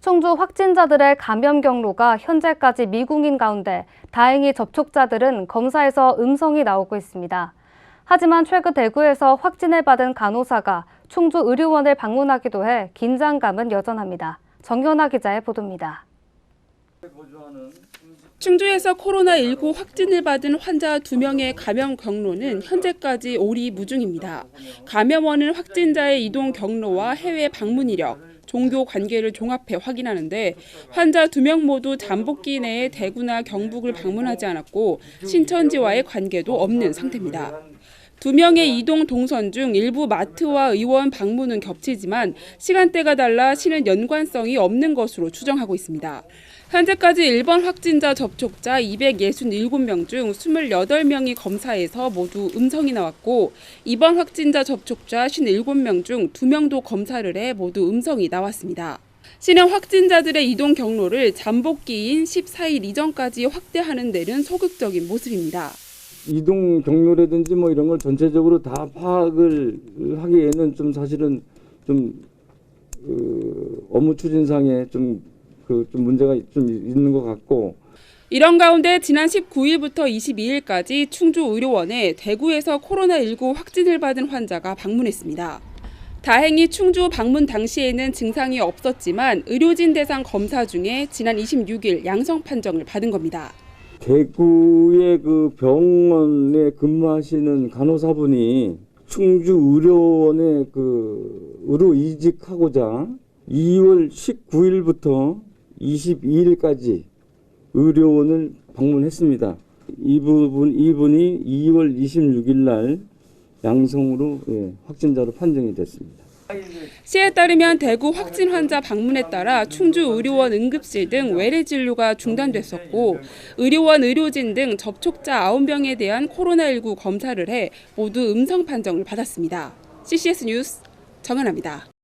충주 확진자들의 감염 경로가 현재까지 미궁인 가운데 다행히 접촉자들은 검사에서 음성이 나오고 있습니다. 하지만 최근 대구에서 확진을 받은 간호사가 충주 의료원을 방문하기도 해 긴장감은 여전합니다. 정현아 기자의 보도입니다. 충주에서 코로나19 확진을 받은 환자 2명의 감염 경로는 현재까지 오리 무중입니다. 감염원은 확진자의 이동 경로와 해외 방문 이력, 종교 관계를 종합해 확인하는데 환자 2명 모두 잠복기 내에 대구나 경북을 방문하지 않았고 신천지와의 관계도 없는 상태입니다. 두 명의 이동 동선 중 일부 마트와 의원 방문은 겹치지만 시간대가 달라 시는 연관성이 없는 것으로 추정하고 있습니다. 현재까지 일본 확진자 접촉자 267명 중 28명이 검사에서 모두 음성이 나왔고 이번 확진자 접촉자 57명 중 2명도 검사를 해 모두 음성이 나왔습니다. 시는 확진자들의 이동 경로를 잠복기인 14일 이전까지 확대하는 데는 소극적인 모습입니다. 이동 경로라든지 뭐 이런 걸 전체적으로 다 파악을 하기에는 좀 사실은 좀 그, 업무 추진상에 좀 그 좀 문제가 좀 있는 것 같고 이런 가운데 지난 19일부터 22일까지 충주 의료원에 대구에서 코로나19 확진을 받은 환자가 방문했습니다. 다행히 충주 방문 당시에는 증상이 없었지만 의료진 대상 검사 중에 지난 26일 양성 판정을 받은 겁니다. 대구의 그 병원에 근무하시는 간호사분이 충주 의료원에 그 의료 이직하고자 2월 19일부터 22일까지 의료원을 방문했습니다. 이 부분 이분이 2월 26일 날 양성으로 예, 확진자로 판정이 됐습니다. 시에 따르면 대구 확진 환자 방문에 따라 충주 의료원 응급실 등 외래 진료가 중단됐었고 의료원 의료진 등 접촉자 9명에 대한 코로나19 검사를 해 모두 음성 판정을 받았습니다. CCS 뉴스 정은아입니다.